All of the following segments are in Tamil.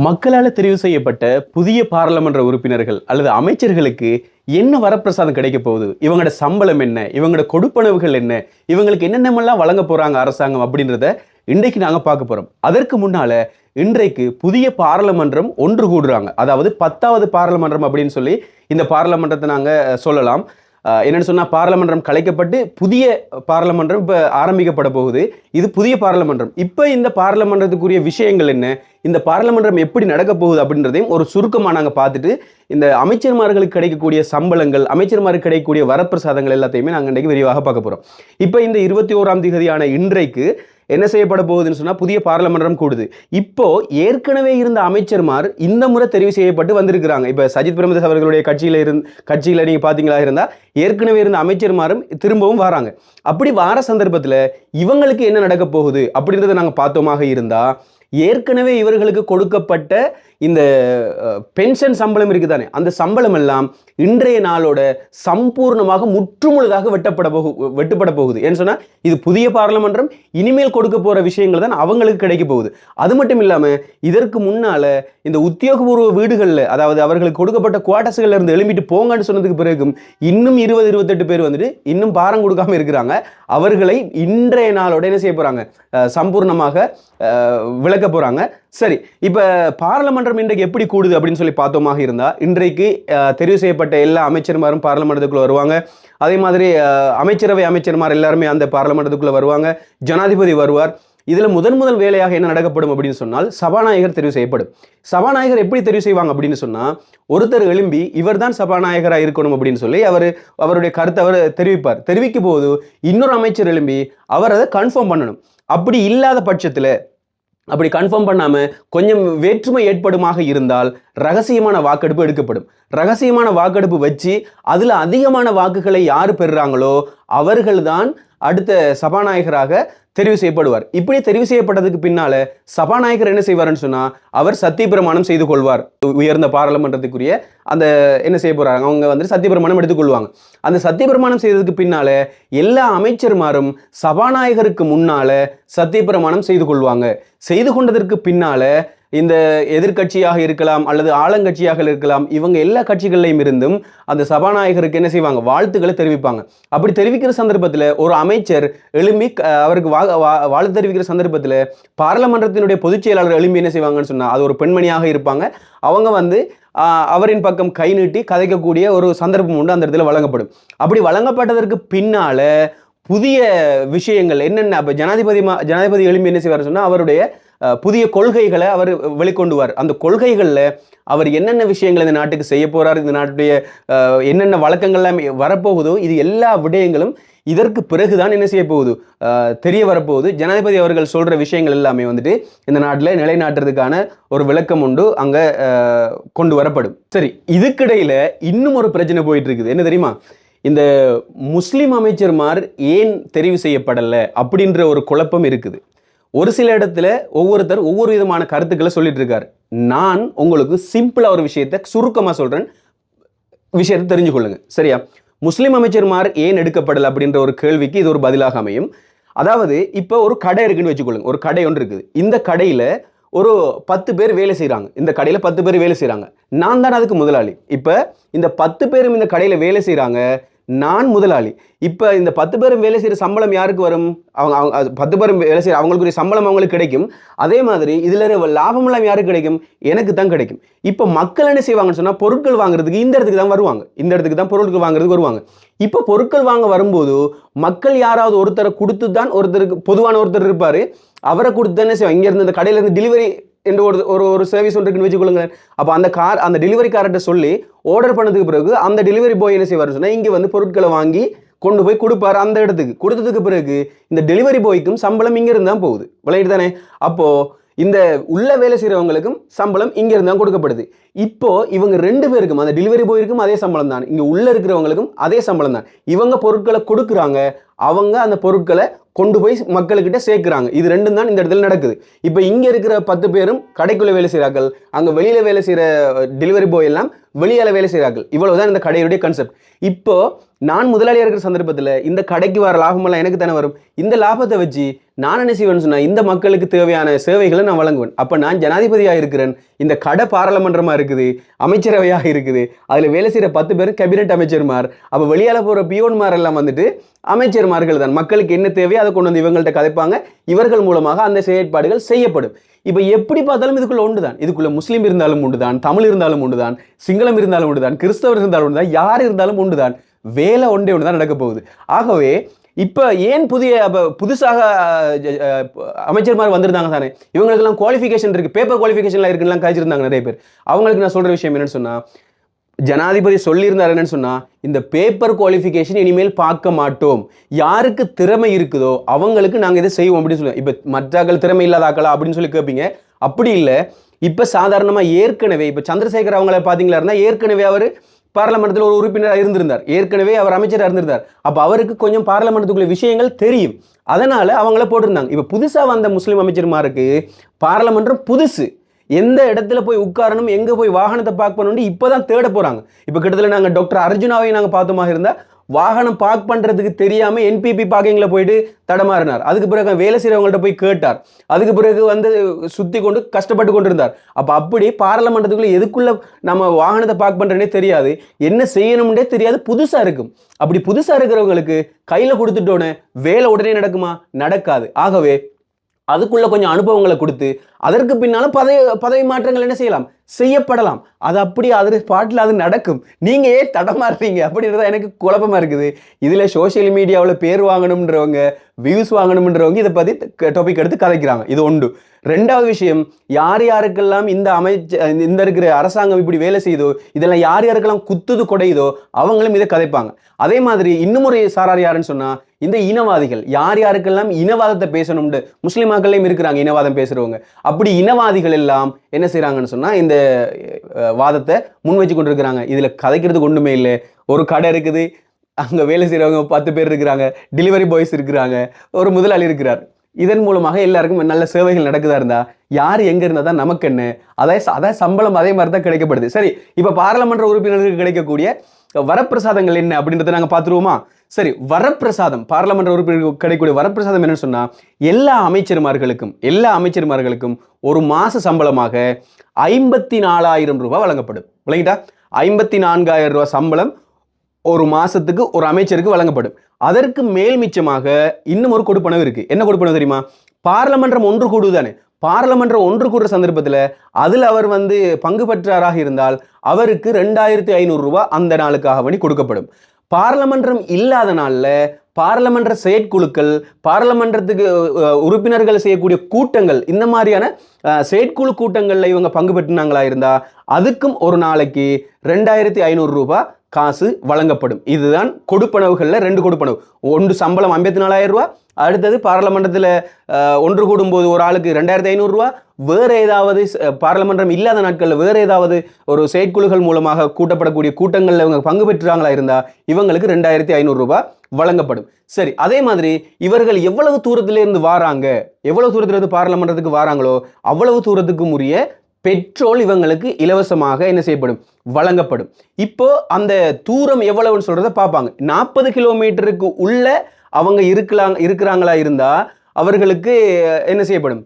மக்களால் தெரிவு செய்யப்பட்ட புதிய பாராளுமன்ற உறுப்பினர்கள் அல்லது அமைச்சர்களுக்கு என்ன வரப்பிரசாதம் கிடைக்க போகுது? இவங்களோட சம்பளம் என்ன? இவங்களோட கொடுப்பனவுகள் என்ன? இவங்களுக்கு என்னென்னமெல்லாம் வழங்க போகிறாங்க அரசாங்கம் அப்படின்றத இன்றைக்கு நாங்கள் பார்க்க போகிறோம் அதற்கு முன்னால இன்றைக்கு புதிய பாராளுமன்றம் ஒன்று கூடுறாங்க. அதாவது பத்தாவது பாராளுமன்றம் அப்படின்னு சொல்லி இந்த பாராளுமன்றத்தை நாங்கள் சொல்லலாம். என்னென்னு சொன்னால் பாராளுமன்றம் கலைக்கப்பட்டு புதிய பாராளுமன்றம் இப்போ ஆரம்பிக்கப்பட போகுது. இது புதிய பாராளுமன்றம். இப்போ இந்த பாராளுமன்றத்துக்குரிய விஷயங்கள் என்ன? இந்த பாராளுமன்றம் எப்படி நடக்க போகுது அப்படின்றதையும் ஒரு சுருக்கமாக நாங்கள் பார்த்துட்டு இந்த அமைச்சர்மார்களுக்கு கிடைக்கக்கூடிய சம்பளங்கள் அமைச்சர்மாருக்கு கிடைக்கக்கூடிய வரப்பிரசாதங்கள் எல்லாத்தையுமே நாங்கள் இன்றைக்கு விரிவாக பார்க்க போகிறோம் இப்போ இந்த இருபத்தி ஓராம் தேதியான இன்றைக்கு என்ன செய்யப்பட போகுதுன்னு சொன்னால் புதிய பாராளுமன்றம் கூடுது. இப்போ ஏற்கனவே இருந்த அமைச்சர்மார் இந்த முறை தெரிவு செய்யப்பட்டு வந்திருக்கிறாங்க. இப்போ சஜித் பிரேமதாஸ் அவர்களுடைய கட்சியில் இருந் கட்சியில் நீங்கள் பார்த்தீங்களா இருந்தால் ஏற்கனவே இருந்த அமைச்சர்மாரும் திரும்பவும் வராங்க. அப்படி வார சந்தர்ப்பத்தில் இவங்களுக்கு என்ன நடக்க போகுது? அப்படின்றத நாங்கள் பார்த்தோமாக இருந்தால் ஏற்கனவே இவர்களுக்கு கொடுக்கப்பட்ட இந்த பென்ஷன் சம்பளம் இருக்குதானே? அந்த சம்பளம் எல்லாம் இன்றைய நாளோட சம்பூர்ணமாக முற்றுமுழுதாக வெட்டப்பட போகு வெட்டுப்பட போகுது. ஏன்னு சொன்னால் இது புதிய பாராளுமன்றம் இனிமேல் கொடுக்க போகிற விஷயங்கள் தான் அவங்களுக்கு கிடைக்க போகுது. அது மட்டும் இல்லாமல் இதற்கு முன்னால் இந்த உத்தியோகபூர்வ வீடுகளில் அதாவது அவர்களுக்கு கொடுக்கப்பட்ட குவார்டர்ஸ்கள்ல இருந்து எழும்பிட்டு போங்கன்னு சொன்னதுக்கு பிறகும் இன்னும் இருபது இருபத்தெட்டு பேர் வந்துட்டு இன்னும் பாரம் கொடுக்காம இருக்கிறாங்க. அவர்களை இன்றைய நாளோட என்ன செய்ய போகிறாங்க சம்பூர்ணமாக விளக்க போகிறாங்க சரி இப்போ பாராளுமன்றம் இன்றைக்கு எப்படி கூடுது அப்படின்னு சொல்லி பார்த்தோமாக இருந்தால் இன்றைக்கு தெரிவு செய்யப்பட்ட எல்லா அமைச்சர்மாரும் பாராளுமன்றத்துக்குள்ளே வருவாங்க. அதே மாதிரி அமைச்சரவை அமைச்சர்மார் எல்லாருமே அந்த பாராளுமன்றத்துக்குள்ளே வருவாங்க. ஜனாதிபதி வருவார். இதில் முதன் முதல் வேலையாக என்ன நடக்கப்படும் அப்படின்னு சொன்னால் சபாநாயகர் தெரிவு செய்யப்படும். சபாநாயகர் எப்படி தெரிவு செய்வாங்க அப்படின்னு சொன்னால் ஒருத்தர் எழும்பி இவர்தான் சபாநாயகராக இருக்கணும் அப்படின்னு சொல்லி அவர் அவருடைய கருத்தை அவர் தெரிவிப்பார். தெரிவிக்கும் போது இன்னொரு அமைச்சர் எழும்பி அவர் அதை கன்ஃபார்ம் பண்ணணும். அப்படி இல்லாத பட்சத்தில் அப்படி கன்ஃபார்ம் பண்ணாமல் கொஞ்சம் வேற்றுமை ஏற்படுமாக இருந்தால் ரகசியமான வாக்கெடுப்பு எடுக்கப்படும். ரகசியமான வாக்கெடுப்பு வச்சு அதில் அதிகமான வாக்குகளை யார் பெறுறாங்களோ அவர்கள்தான் அடுத்த சபாநாயகராக தெரிவு செய்யப்படுவார். இப்படி தெரிவு செய்யப்பட்டதுக்கு பின்னால சபாநாயகர் என்ன செய்வார்னு சொன்னா அவர் சத்திய பிரமாணம் செய்து கொள்வார். உயர்ந்த பாராளுமன்றத்துக்குரிய அந்த என்ன செய்ய போறாங்க அவங்க வந்து சத்திய பிரமாணம் எடுத்துக்கொள்வாங்க அந்த சத்தியப்பிரமாணம் செய்ததுக்கு பின்னால எல்லா அமைச்சர்மாரும் சபாநாயகருக்கு முன்னால சத்தியப்பிரமாணம் செய்து கொள்வாங்க. செய்து கொண்டதற்கு பின்னால இந்த எதிர்க்கட்சியாக இருக்கலாம் அல்லது ஆளுங்கட்சியாக இருக்கலாம் இவங்க எல்லா கட்சிகள்லையும் இருந்தும் அந்த சபாநாயகருக்கு என்ன செய்வாங்க? வாழ்த்துக்களை தெரிவிப்பாங்க. அப்படி தெரிவிக்கிற சந்தர்ப்பத்தில் ஒரு அமைச்சர் எழும்பி அவருக்கு வா வா- வாழ்த்து தெரிவிக்கிற சந்தர்ப்பத்தில் பாராளுமன்றத்தினுடைய பொதுச் செயலாளர் எழும்பி என்ன செய்வாங்கன்னு சொன்னால் அது ஒரு பெண்மணியாக இருப்பாங்க. அவங்க வந்து அவரின் பக்கம் கை நீட்டி கதைக்கக்கூடிய ஒரு சந்தர்ப்பம் உண்டு அந்த இடத்துல வழங்கப்படும். அப்படி வழங்கப்பட்டதற்கு பின்னால புதிய விஷயங்கள் என்னென்ன? அப்போ ஜனாதிபதி மா- ஜனாதிபதி எழும்பி என்ன செய்வார் சொன்னால் அவருடைய புதிய கொள்கைகளை அவர் வெளிக்கொண்டுவார். அந்த கொள்கைகளில் அவர் என்னென்ன விஷயங்கள் இந்த நாட்டுக்கு செய்ய போகிறார் இந்த நாட்டுடைய என்னென்ன வழக்கங்கள்லாம் வரப்போகுதோ இது எல்லா விடயங்களும் இதற்கு பிறகுதான் என்ன செய்ய போகுது? தெரிய வரப்போகுது. ஜனாதிபதி அவர்கள் சொல்கிற விஷயங்கள் எல்லாமே வந்துட்டு இந்த நாட்டில் நிலைநாட்டுறதுக்கான ஒரு விளக்கம் உண்டு அங்கே கொண்டு வரப்படும். சரி இதுக்கிடையில் இன்னும் ஒரு பிரச்சனை போயிட்டு இருக்குது என்ன தெரியுமா? இந்த முஸ்லீம் அமைச்சர்மார் ஏன் தெரிவு செய்யப்படலை அப்படின்ற ஒரு குழப்பம் இருக்குது. ஒரு சில இடத்துல ஒவ்வொருத்தர் ஒவ்வொரு விதமான கருத்துக்களை சொல்லிட்டு இருக்காரு நான் உங்களுக்கு சிம்பிளாக ஒரு விஷயத்த சுருக்கமாக சொல்கிறேன் விஷயத்தை தெரிஞ்சு கொள்ளுங்க. சரியா? முஸ்லீம் அமைச்சர்மார் ஏன் எடுக்கப்படலை அப்படின்ற ஒரு கேள்விக்கு இது ஒரு பதிலாக அமையும். அதாவது இப்போ ஒரு கடை இருக்குன்னு வச்சுக்கொள்ளுங்க. ஒரு கடை ஒன்று இருக்குது. இந்த கடையில் ஒரு பத்து பேர் வேலை செய்கிறாங்க இந்த கடையில் பத்து பேர் வேலை செய்கிறாங்க நான் தான் அதுக்கு முதலாளி. இப்போ இந்த பத்து பேரும் இந்த கடையில் வேலை செய்கிறாங்க நான் முதலாளி. இப்போ இந்த பத்து பேரும் வேலை செய்கிற சம்பளம் யாருக்கு வரும்? அவங்க அவங்க பத்து பேரும் வேலை செய்கிற அவங்களுக்குரிய சம்பளம் அவங்களுக்கு கிடைக்கும். அதே மாதிரி இதில் லாபமெல்லாம் யாருக்கு கிடைக்கும்? எனக்கு தான் கிடைக்கும். இப்போ மக்கள் என்ன செய்வாங்கன்னு சொன்னால் பொருட்கள் வாங்குறதுக்கு இந்த இடத்துக்கு தான் வருவாங்க. இந்த இடத்துக்கு தான் பொருட்கள் வாங்குறதுக்கு வருவாங்க. இப்போ பொருட்கள் வாங்க வரும்போது மக்கள் யாராவது ஒருத்தரை கொடுத்து தான் ஒருத்தருக்கு பொதுவான ஒருத்தர் இருப்பார். அவரை கொடுத்து தானே செய்வாங்க? இங்கேருந்து இந்த கடையிலேருந்து டெலிவரி என்று ஒரு ஒரு ஒரு சர்வீஸ் ஒன்று இருக்குன்னு வச்சுக்கொள்ளுங்களேன் அப்போ அந்த கார் அந்த டெலிவரி கார்ட்ட சொல்லி ஆர்டர் பண்ணதுக்கு பிறகு அந்த டெலிவரி பாய் என்ன செய்வார் சொன்னால் இங்கே வந்து பொருட்களை வாங்கி கொண்டு போய் கொடுப்பாரு அந்த இடத்துக்கு. கொடுத்ததுக்கு பிறகு இந்த டெலிவரி பாய்க்கும் சம்பளம் இங்கே இருந்து தான் போகுது. விளையாட்டு தானே? அப்போது இந்த உள்ள வேலை செய்கிறவங்களுக்கும் சம்பளம் இங்கே இருந்து தான் கொடுக்கப்படுது. இப்போ இவங்க ரெண்டு பேருக்கும் அந்த டெலிவரி பாய்க்கும் அதே சம்பளம் தான். இங்கே உள்ளே இருக்கிறவங்களுக்கும் அதே சம்பளம் தான். இவங்க பொருட்களை கொடுக்குறாங்க. அவங்க அந்த பொருட்களை கொண்டு போய் மக்கள்கிட்ட சேர்க்குறாங்க. இது ரெண்டும் தான் இந்த இடத்துல நடக்குது. இப்போ இங்கே இருக்கிற பத்து பேரும் கடைக்குள்ளே வேலை செய்கிறார்கள் அங்கே வெளியில் வேலை செய்கிற டெலிவரி பாய் எல்லாம் வெளியால் வேலை செய்கிறார்கள் இவ்வளோ தான் இந்த கடையுடைய கன்செப்ட் இப்போது நான் முதலாளியாக இருக்கிற சந்தர்ப்பத்தில் இந்த கடைக்கு வர லாபமெல்லாம் எனக்கு தானே வரும்? இந்த லாபத்தை வச்சு நான் என்ன செய்வேன்னு சொன்னால் இந்த மக்களுக்கு தேவையான சேவைகளை நான் வழங்குவேன். அப்போ நான் ஜனாதிபதியாக இருக்கிறேன். இந்த கடை பாராளுமன்றமாக இருக்குது அமைச்சரவையாக இருக்குது அதில் வேலை செய்கிற பத்து பேர் கேபினெட் அமைச்சர்மார் அப்போ வெளியால போகிற பியோன்மார் எல்லாம் வந்துட்டு அமைச்சர்மார்கள் தான். மக்களுக்கு என்ன தேவையோ அதை கொண்டு வந்து இவங்கள்ட்ட கதைப்பாங்க. இவர்கள் மூலமாக அந்த செயற்பாடுகள் செய்யப்படும். இப்போ எப்படி பார்த்தாலும் இதுக்குள்ள ஒன்று தான் இதுக்குள்ள முஸ்லீம் இருந்தாலும் உண்டு தான் தமிழ் இருந்தாலும் உண்டு தான் சிங்களம் இருந்தாலும் உண்டு தான் கிறிஸ்தவர் இருந்தாலும் உண்டு தான் யார் இருந்தாலும் உண்டு தான் வேலை ஒன்றே ஒன்று தான் நடக்க போகுது. ஆகவே இப்போ ஏன் புதிய புதுசாக அமைச்சர் மாதிரி அமைச்சர்மார் வந்திருந்தாங்க தானே? இவங்களுக்கெல்லாம் குவாலிஃபிகேஷன் இருக்குது பேப்பர் குவாலிஃபிகேஷன்லாம் இருக்குலாம் கழிச்சிருந்தாங்க நிறைய பேர். அவங்களுக்கு நான் சொல்கிற விஷயம் என்னென்னு சொன்னால் ஜனாதிபதி சொல்லியிருந்தார் என்னன்னு சொன்னால் இந்த பேப்பர் குவாலிஃபிகேஷன் இனிமேல் பார்க்க மாட்டோம். யாருக்கு திறமை இருக்குதோ அவங்களுக்கு நாங்கள் இதை செய்வோம் அப்படின்னு சொல்லுவோம் இப்போ மற்றாக்கள் திறமை இல்லாதாக்களா அப்படின்னு சொல்லி கேட்பீங்க அப்படி இல்லை. இப்போ சாதாரணமாக ஏற்கனவே இப்போ சந்திரசேகர் அவங்கள பார்த்தீங்களா ஏற்கனவே அவர் பாராளுமன்றத்தில் ஒரு உறுப்பினராக இருந்திருந்தார். ஏற்கனவே அவர் அமைச்சராக இருந்திருந்தார். அப்போ அவருக்கு கொஞ்சம் பாராளுமன்றத்துக்குள்ள விஷயங்கள் தெரியும். அதனால் அவங்கள போட்டிருந்தாங்க. இப்போ புதுசாக வந்த முஸ்லீம் அமைச்சர்மாருக்கு பாராளுமன்றம் புதுசு. எந்த இடத்துல போய் உட்காரணும் எங்கே போய் வாகனத்தை பார்க் பண்ணணும் இப்பதான் தேட போகிறாங்க இப்போ கிட்டத்தட்ட நாங்கள் டாக்டர் அர்ஜுனாவை நாங்கள் பார்த்தோமாக இருந்தால் வாகனம் பார்க் பண்ணுறதுக்கு தெரியாமல் என்பிபி பார்க்கிங்கில் போயிட்டு தடமாறினார். அதுக்கு பிறகு வேலை செய்கிறவங்கள்ட்ட போய் கேட்டார். அதுக்கு பிறகு வந்து சுற்றி கொண்டு கஷ்டப்பட்டு கொண்டு இருந்தார் அப்போ அப்படி பாராளுமன்றத்துக்குள்ளே எதுக்குள்ள நம்ம வாகனத்தை பார்க் பண்ணுறனே தெரியாது. என்ன செய்யணும்னே தெரியாது. புதுசாக இருக்கும். அப்படி புதுசாக இருக்கிறவங்களுக்கு கையில் கொடுத்துட்டோன்னே வேலை உடனே நடக்குமா? நடக்காது. ஆகவே அதுக்குள்ளே கொஞ்சம் அனுபவங்களை கொடுத்து அதற்கு பின்னால் பதவி பதவி மாற்றங்கள் என்ன செய்யலாம்? செய்யப்படலாம். அது அப்படி அது ஸ்பாட்டில் அது நடக்கும். நீங்கள் ஏன் தடமாறுறீங்க? அப்படின்றத எனக்கு குழப்பமா இருக்குது. இதில் சோஷியல் மீடியாவில் பேர் வாங்கணுன்றவங்க வியூஸ் வாங்கணும்ன்றவங்க இதை பற்றி டாபிக் எடுத்து கதைக்கிறாங்க. இது ஒன்று. ரெண்டாவது விஷயம் யார் யாருக்கெல்லாம் இந்த அமைச்ச இந்த இருக்கிற அரசாங்கம் இப்படி வேலை செய்யுதோ இதெல்லாம் யார் யாருக்கெல்லாம் குத்துது கொடையுதோ அவங்களும் இதை கதைப்பாங்க. அதே மாதிரி இன்னும் ஒரு சாரார் யாருன்னு சொன்னால் இந்த இனவாதிகள் யார் யாருக்கெல்லாம் இனவாதத்தை பேசணும்னு முஸ்லிமாக்கள்லையும் இருக்கிறாங்க இனவாதம் பேசுகிறவங்க அப்படி இனவாதிகள் எல்லாம் என்ன செய்கிறாங்கன்னு சொன்னால் இந்த வாதத்தை முன் வச்சு கொண்டிருக்கிறாங்க இதில் கதைக்கிறதுக்கு ஒன்றுமே இல்லை. ஒரு கடை இருக்குது. அங்கே வேலை செய்கிறவங்க பத்து பேர் இருக்கிறாங்க. டெலிவரி பாய்ஸ் இருக்கிறாங்க. ஒரு முதலாளி இருக்கிறார். இதன் மூலமாக எல்லாருக்கும் நல்ல சேவைகள் நடக்குதா இருந்தா யார் எங்கே இருந்தால் தான் நமக்கு என்ன? அதே அதான் சம்பளம் அதே மாதிரி தான் கிடைக்கப்படுது. சரி இப்போ பாராளுமன்ற உறுப்பினர்களுக்கு கிடைக்கக்கூடிய வரப்பிரசாதங்கள் என்ன அப்படின்றத நாங்க பார்த்துருவோமா? சரி வரப்பிரசாதம் பார்லமெண்ட் உறுப்பினர்களுக்கு கிடைக்கக்கூடிய வரப்பிரசாதம் என்னன்னு சொன்னா எல்லா அமைச்சர்மார்களுக்கும் எல்லா அமைச்சர்மார்களுக்கும் ஒரு மாச சம்பளமாக ஐம்பத்தி நாலாயிரம் ரூபாய் வழங்கப்படும். விளங்கிட்டா? ஐம்பத்தி நான்காயிரம் ரூபாய் சம்பளம் ஒரு மாசத்துக்கு ஒரு அமைச்சருக்கு வழங்கப்படும். அதற்கு மேல் மிச்சமாக இன்னும் ஒரு கொடுப்பனவு இருக்கு. என்ன கொடுப்பனவு தெரியுமா? பார்லமன்றம் ஒன்று கூடுதானே பார்லமன்றம் ஒன்று கூடுற சந்தர்ப்பத்தில் அதில் அவர் வந்து பங்கு பெற்றாராக இருந்தால் அவருக்கு ரெண்டாயிரத்தி ஐநூறு அந்த நாளுக்காக வேண்டி கொடுக்கப்படும். பார்லமன்றம் இல்லாத நாளில் பாராளுமன்ற செயற்குழுக்கள் பாராளுமன்றத்துக்கு உறுப்பினர்கள் செய்யக்கூடிய கூட்டங்கள் இந்த மாதிரியான செயற்குழு கூட்டங்களில் இவங்க பங்கு பெற்றினாங்களா இருந்தால் அதுக்கும் ஒரு நாளைக்கு ரெண்டாயிரத்தி ஐநூறு ரூபாய் காசு வழங்கப்படும். இதுதான் கொடுப்பனவுகளில் ரெண்டு கொடுப்பனவு. ஒன்று சம்பளம் ஐம்பத்தி நாலாயிரம் ரூபா அடுத்தது பாராளுமன்றத்தில் ஒன்று கூடும்போது ஒரு ஆளுக்கு ரெண்டாயிரத்தி ஐநூறுரூவா வேறு ஏதாவது பாராளுமன்றம் இல்லாத நாட்களில் வேறு ஏதாவது ஒரு செயற்குழுக்கள் மூலமாக கூட்டப்படக்கூடிய கூட்டங்களில் இவங்க பங்கு பெற்றாங்களா இருந்தால் இவங்களுக்கு ரெண்டாயிரத்தி ஐநூறுரூபா வழங்கப்படும். சரி அதே மாதிரி இவர்கள் எவ்வளவு தூரத்திலேருந்து வாராங்க எவ்வளவு தூரத்திலேருந்து பாராளுமன்றத்துக்கு வாராங்களோ அவ்வளவு தூரத்துக்கு உரிய பெட்ரோல் இவங்களுக்கு இலவசமாக என்ன செய்யப்படும்? வழங்கப்படும். இப்போ அந்த தூரம் எவ்வளவுன்னு சொல்றத பார்ப்பாங்க. நாற்பது கிலோமீட்டருக்கு உள்ள அவங்க இருக்கலாம் இருக்கிறாங்களா இருந்தா அவர்களுக்கு என்ன செய்யப்படும்?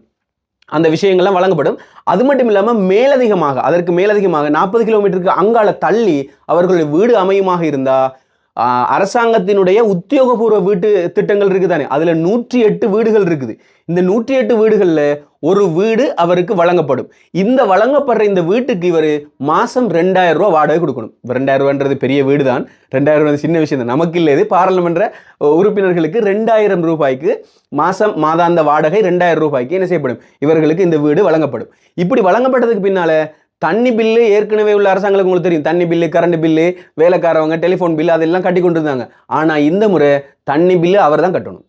அந்த விஷயங்கள்லாம் வழங்கப்படும். அது மட்டும் இல்லாமல் மேலதிகமாக அதற்கு மேலதிகமாக நாற்பது கிலோமீட்டருக்கு அங்கால தள்ளி அவர்களுடைய வீடு அமையுமாக இருந்தால் அரசாங்கத்தினுடைய உத்தியோகபூர்வ வீட்டு திட்டங்கள் இருக்குது தானே அதில் நூற்றி எட்டு வீடுகள் இருக்குது. இந்த நூற்றி எட்டு வீடுகளில் ஒரு வீடு அவருக்கு வழங்கப்படும். இந்த வழங்கப்படுற இந்த வீட்டுக்கு இவர் மாதம் ரெண்டாயிரம் ரூபா வாடகை கொடுக்கணும். ரெண்டாயிரம் ரூபான்றது பெரிய வீடு தான் ரெண்டாயிரம் ரூபா சின்ன விஷயம் தான் நமக்கு இல்லை இது. பாராளுமன்ற உறுப்பினர்களுக்கு ரெண்டாயிரம் ரூபாய்க்கு மாதம் மாதாந்த வாடகை ரெண்டாயிரம் ரூபாய்க்கு என்ன செய்யப்படும்? இவர்களுக்கு இந்த வீடு வழங்கப்படும். இப்படி வழங்கப்பட்டதுக்கு பின்னால் தண்ணி பில்லு ஏற்கனவே உள்ள அரசாங்கங்களுக்கு உங்களுக்கு தெரியும். தண்ணி பில்லு கரண்ட் பில்லு வேலைக்காரவங்க டெலிஃபோன் பில்லு அதெல்லாம் கட்டி கொண்டு இருந்தாங்க ஆனால் இந்த முறை தண்ணி பில்லு அவர் தான் கட்டணும்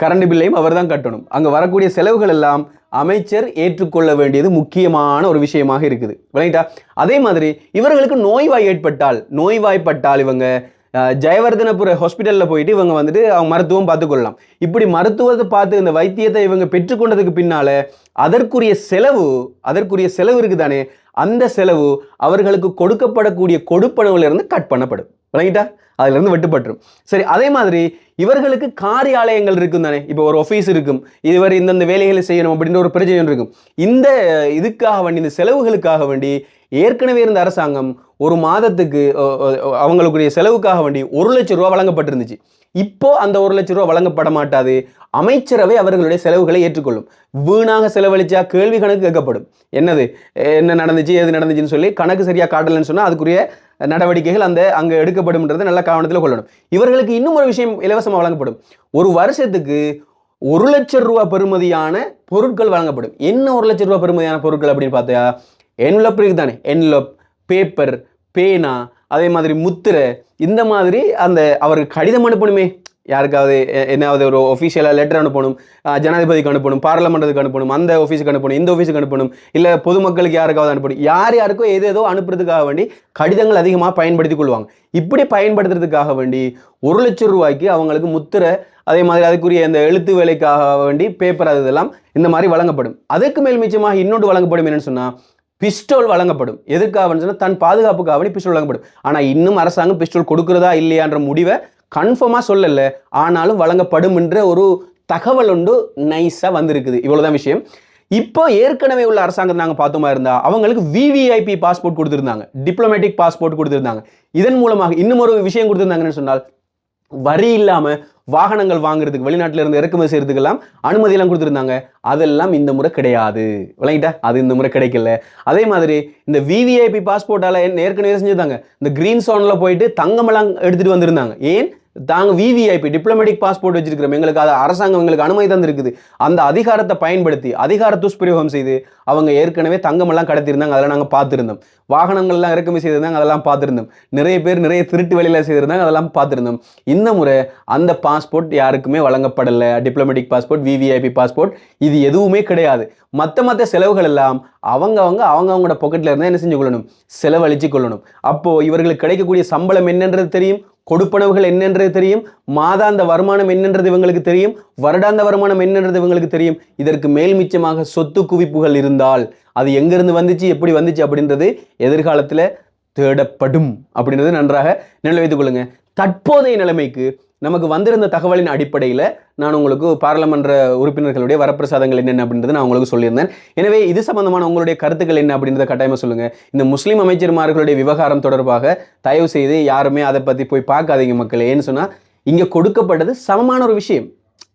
கரண்ட் பில்லையும் அவர் தான் கட்டணும். அங்கே வரக்கூடிய செலவுகள் எல்லாம் அமைச்சர் ஏற்றுக்கொள்ள வேண்டியது முக்கியமான ஒரு விஷயமாக இருக்குது. விளையாட்டா அதே மாதிரி இவர்களுக்கு நோய்வாய் ஏற்பட்டால் நோய்வாய்ப்பட்டால் இவங்க ஜெயவர்தனபுர ஹாஸ்பிட்டலில் போயிட்டு இவங்க வந்துட்டு அவங்க மருத்துவம் பார்த்துக்கொள்ளலாம். இப்படி மருத்துவத்தை பார்த்து இந்த வைத்தியத்தை இவங்க பெற்றுக்கொண்டதுக்கு பின்னால அதற்குரிய செலவு அதற்குரிய செலவு இருக்குதானே? அந்த செலவு அவர்களுக்கு கொடுக்கப்படக்கூடிய கொடுப்பனவுல இருந்து கட் பண்ணப்படும். விளங்கிட்டா அதுலருந்து வெட்டுப்பட்டுரும். சரி அதே மாதிரி இவர்களுக்கு காரியாலயங்கள் இருக்கும் தானே? இப்போ ஒரு ஆஃபீஸ் இருக்கும். இதுவரை இந்தந்த வேலைகளை செய்யணும் அப்படின்ற ஒரு பிரச்சனை இருக்கும். இந்த இதுக்காக வேண்டி இந்த செலவுகளுக்காக வேண்டி ஏற்கனவே இருந்த அரசாங்கம் ஒரு மாதத்துக்கு அவங்களுக்குரிய செலவுக்காக வேண்டி ஒரு லட்சம் ரூபா வழங்கப்பட்டிருந்துச்சு. இப்போ அந்த ஒரு லட்சம் ரூபா வழங்கப்பட மாட்டாது. அமைச்சரவை அவர்களுடைய செலவுகளை ஏற்றுக்கொள்ளும். வீணாக செலவழிச்சா கேள்வி கணக்கு கேட்கப்படும். என்னது? என்ன நடந்துச்சு? எது நடந்துச்சுன்னு சொல்லி கணக்கு சரியாக காட்டலன்னு சொன்னால் அதுக்குரிய நடவடிக்கைகள் அந்த அங்கே எடுக்கப்படும்ன்றது நல்ல கவனத்தில் கொள்ளணும். இவர்களுக்கு இன்னும் ஒரு விஷயம் இலவசமாக வழங்கப்படும். ஒரு வருஷத்துக்கு ஒரு லட்சம் ரூபா பெறுமதியான பொருட்கள் வழங்கப்படும். என்ன ஒரு லட்சம் ரூபா பெறுமதியான பொருட்கள் அப்படின்னு பார்த்தா என்லப் இருக்கு தானே? என்லப் பேப்பர் பேனா அதே மாதிரி முத்திரை இந்த மாதிரி அந்த அவருக்கு கடிதம் அனுப்பணுமே. யாருக்காவது என்னாவது ஒரு ஒஃபிஷியலாக லெட்டர் அனுப்பணும் ஜனாதிபதிக்கு அனுப்பணும் பார்லமெண்ட்டுக்கு அனுப்பணும் அந்த ஆஃபீஸுக்கு அனுப்பணும் இந்த ஆஃபீஸுக்கு அனுப்பணும் இல்லை பொதுமக்களுக்கு யாருக்காவது அனுப்பணும் யார் யாருக்கோ ஏதோ ஏதோ அனுப்புறதுக்காக வேண்டி கடிதங்கள் அதிகமாக பயன்படுத்தி கொள்வாங்க. இப்படி பயன்படுத்துறதுக்காக வேண்டி ஒரு லட்சம் ரூபாய்க்கு அவங்களுக்கு முத்திரை அதே மாதிரி அதுக்குரிய இந்த எழுத்து வேலைக்காக வேண்டி பேப்பர் அது இதெல்லாம் இந்த மாதிரி வழங்கப்படும். அதுக்கு மேல் மிச்சமாக இன்னொன்று வழங்கப்படும் என்னென்னு சொன்னால் பிஸ்டோல் வழங்கப்படும். எதுக்காக சொன்னால் தன் பாதுகாப்புக்காக வேண்டி பிஸ்டோல் வழங்கப்படும். ஆனால் இன்னும் அரசாங்கம் பிஸ்டோல் கொடுக்குறதா இல்லையான்ற முடிவை கன்ஃபார்மாக சொல்லலை. ஆனாலும் வழங்கப்படும் என்ற ஒரு தகவல் ஒன்று நைஸாக வந்திருக்குது. இவ்வளோதான் விஷயம். இப்போ ஏற்கனவே உள்ள அரசாங்கம் நாங்கள் பார்த்தோமா இருந்தா அவங்களுக்கு விவிஐபி பாஸ்போர்ட் கொடுத்துருந்தாங்க. டிப்ளமேட்டிக் பாஸ்போர்ட் கொடுத்துருந்தாங்க. இதன் மூலமாக இன்னும் ஒரு விஷயம் கொடுத்துருந்தாங்கன்னு சொன்னால் வரி இல்லாமல் வாகனங்கள் வாங்குறதுக்கு வெளிநாட்டில இருந்து இறக்குமதி செய்யறதுக்கெல்லாம் அனுமதி எல்லாம் கொடுத்துருந்தாங்க. அதெல்லாம் இந்த முறை கிடையாது. விளங்கிட்டா? அது இந்த முறை கிடைக்கல. அதே மாதிரி இந்த விவிஐபி பாஸ்போர்ட்டால ஏற்கனவே செஞ்சிருந்தாங்க. இந்த கிரீன் சோனில் போயிட்டு தங்கமெல்லாம் எடுத்துட்டு வந்திருந்தாங்க. ஏன்? தாங்க விவிஐபி டிப்ளமேட்டிக் பாஸ்போர்ட் வச்சிருக்கிறோம். எங்களுக்கு அது அரசாங்கம் எங்களுக்கு அனுமதி தந்திருக்குது. அந்த அதிகாரத்தை பயன்படுத்தி அதிகார துஷ்பிரயோகம் செய்து அவங்க ஏற்கனவே தங்கமெல்லாம் கடத்தியிருந்தாங்க. அதெல்லாம் நாங்கள் பார்த்துருந்தோம். வாகனங்கள்லாம் இறக்குமதி செய்திருந்தாங்க. அதெல்லாம் பார்த்துருந்தோம். நிறைய பேர் நிறைய திருட்டு வேலையில் செய்திருந்தாங்க. அதெல்லாம் பார்த்துருந்தோம். இந்த முறை அந்த பாஸ்போர்ட் யாருக்குமே வழங்கப்படலை. டிப்ளமேட்டிக் பாஸ்போர்ட் விவிஐபி பாஸ்போர்ட் இது எதுவுமே கிடையாது. மற்ற மற்ற செலவுகள் எல்லாம் அவங்க அவங்க அவங்க அவங்களோட பாக்கெட்டில் இருந்தால் என்ன செஞ்சு கொள்ளணும்? செலவழிச்சு கொள்ளணும். அப்போது இவர்களுக்கு கிடைக்கக்கூடிய சம்பளம் என்னன்றது தெரியும். கொடுப்பனவுகள் என்னன்றது தெரியும் மாதாந்த வருமானம் என்னன்றது இவங்களுக்கு தெரியும் வருடாந்த வருமானம் என்னன்றது இவங்களுக்கு தெரியும். இதற்கு மேல் மிச்சமாக சொத்து குவிப்புகள் இருந்தால் அது எங்கிருந்து வந்துச்சு எப்படி வந்துச்சு அப்படின்றது எதிர்காலத்தில் தேடப்படும் அப்படின்றது நன்றாக நினைவில் வைத்துக் கொள்ளுங்க. தற்போதைய நிலைமைக்கு நமக்கு வந்திருந்த தகவலின் அடிப்படையில் நான் உங்களுக்கு பாராளுமன்ற உறுப்பினர்களுடைய வரப்பிரசாதங்கள் என்னென்ன அப்படின்றது நான் உங்களுக்கு சொல்லியிருந்தேன். எனவே இது சம்பந்தமான உங்களுடைய கருத்துக்கள் என்ன அப்படின்றத கட்டாயமாக சொல்லுங்கள் இந்த முஸ்லீம் அமைச்சர்மார்களுடைய விவகாரம் தொடர்பாக தயவு செய்து யாருமே அதை பற்றி போய் பார்க்காதீங்க மக்களே. ஏன்னு சொன்னால் இங்கே கொடுக்கப்பட்டது சமமான ஒரு விஷயம்.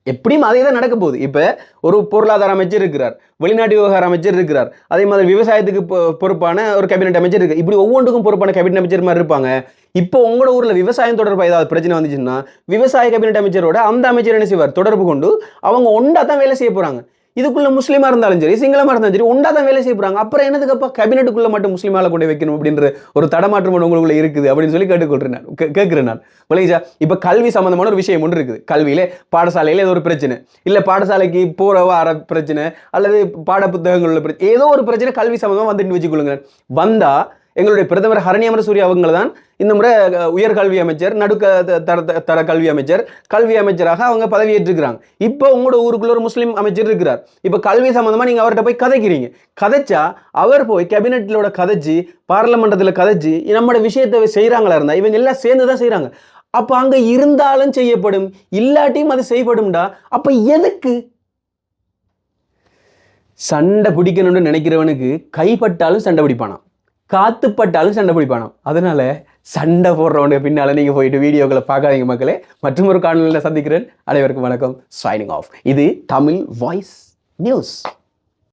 எப்படியும் அதே தான் நடக்க போகுது. இப்போ ஒரு பொருளாதார அமைச்சர் இருக்கிறார் வெளிநாட்டு விவகார அமைச்சர் இருக்கிறார் அதே மாதிரி விவசாயத்துக்கு பொ- பொறுப்பான ஒரு கேபினெட் அமைச்சர் இருக்கு. இப்படி ஒவ்வொன்றுக்கும் பொறுப்பான கேபினெட் அமைச்சர் மாதிரி இருப்பாங்க. இப்போ உங்களோட ஊரில் விவசாயம் தொடர்பாக ஏதாவது பிரச்சனை வந்துச்சுன்னா விவசாய கேபினெட் அமைச்சரோட அந்த அமைச்சர் என்ன செய்வார்? தொடர்பு கொண்டு அவங்க ஒன்றா தான் வேலை செய்ய போகிறாங்க இதுக்குள்ள முஸ்லீமா இருந்தாலும் சரி சிங்களமா இருந்தாலும் சரி ஒண்டா தான் வேலை செய்ய போறாங்க அப்புறம் என்னதுக்கப்பா கேபினெட்டுக்குள்ள மட்டும் முஸ்லீமால கொண்டு வைக்கணும் அப்படின்ற ஒரு தடமாற்றம் உங்களுக்குள்ள இருக்குது அப்படின்னு சொல்லி கேட்டுக்கொள்றேன் நான் கேட்குறேன் கேட்கிறேன் நான். விளையா இப்ப கல்வி சம்பந்தமான ஒரு விஷயம் ஒன்று இருக்குது. கல்வியில பாடசாலையில ஏதோ ஒரு பிரச்சனை. இல்ல பாடசாலைக்கு போற வர பிரச்சனை அல்லது பாட புத்தகங்கள் உள்ள பிரச்சனை ஏதோ ஒரு பிரச்சனை கல்வி சம்பந்தமா வந்துட்டு வச்சுக்கொள்ளுங்க வந்தா எங்களுடைய பிரதமர் ஹரணி அமரசூரி அவங்க தான் இந்த முறை உயர்கல்வி அமைச்சர் நடுக்க த- தர த- தர கல்வி அமைச்சர். கல்வி அமைச்சராக அவங்க பதவியேற்றிருக்கிறாங்க. இப்போ உங்களோட ஊருக்குள்ள ஒரு முஸ்லீம் அமைச்சர் இருக்கிறார். இப்போ கல்வி சம்மந்தமாக நீங்கள் அவர்கிட்ட போய் கதைக்கிறீங்க. கதைச்சா அவர் போய் கேபினெட்டிலோட கதைச்சி பார்லமெண்டத்தில் கதைச்சி நம்மளோட விஷயத்தை செய்கிறாங்களா இருந்தால் இவங்க எல்லாம் சேர்ந்து தான் செய்கிறாங்க அப்போ அங்கே இருந்தாலும் செய்யப்படும் இல்லாட்டியும் அது செய்யப்படும்டா. அப்போ எதுக்கு? சண்டை பிடிக்கணும்னு நினைக்கிறவனுக்கு கைப்பட்டாலும் சண்டை பிடிப்பானா காத்துப்பட்டாலும் சண்டை பிடிப்பானோம் அதனால சண்டை போடுறவனுக்கு பின்னால நீங்கள் போயிட்டு வீடியோக்களை பார்க்காதீங்க மக்களே. மற்றும் ஒரு காணொலியில் சந்திக்கிறேன். அனைவருக்கும் வணக்கம். சைனிங் ஆஃப் இது தமிழ் வாய்ஸ் நியூஸ்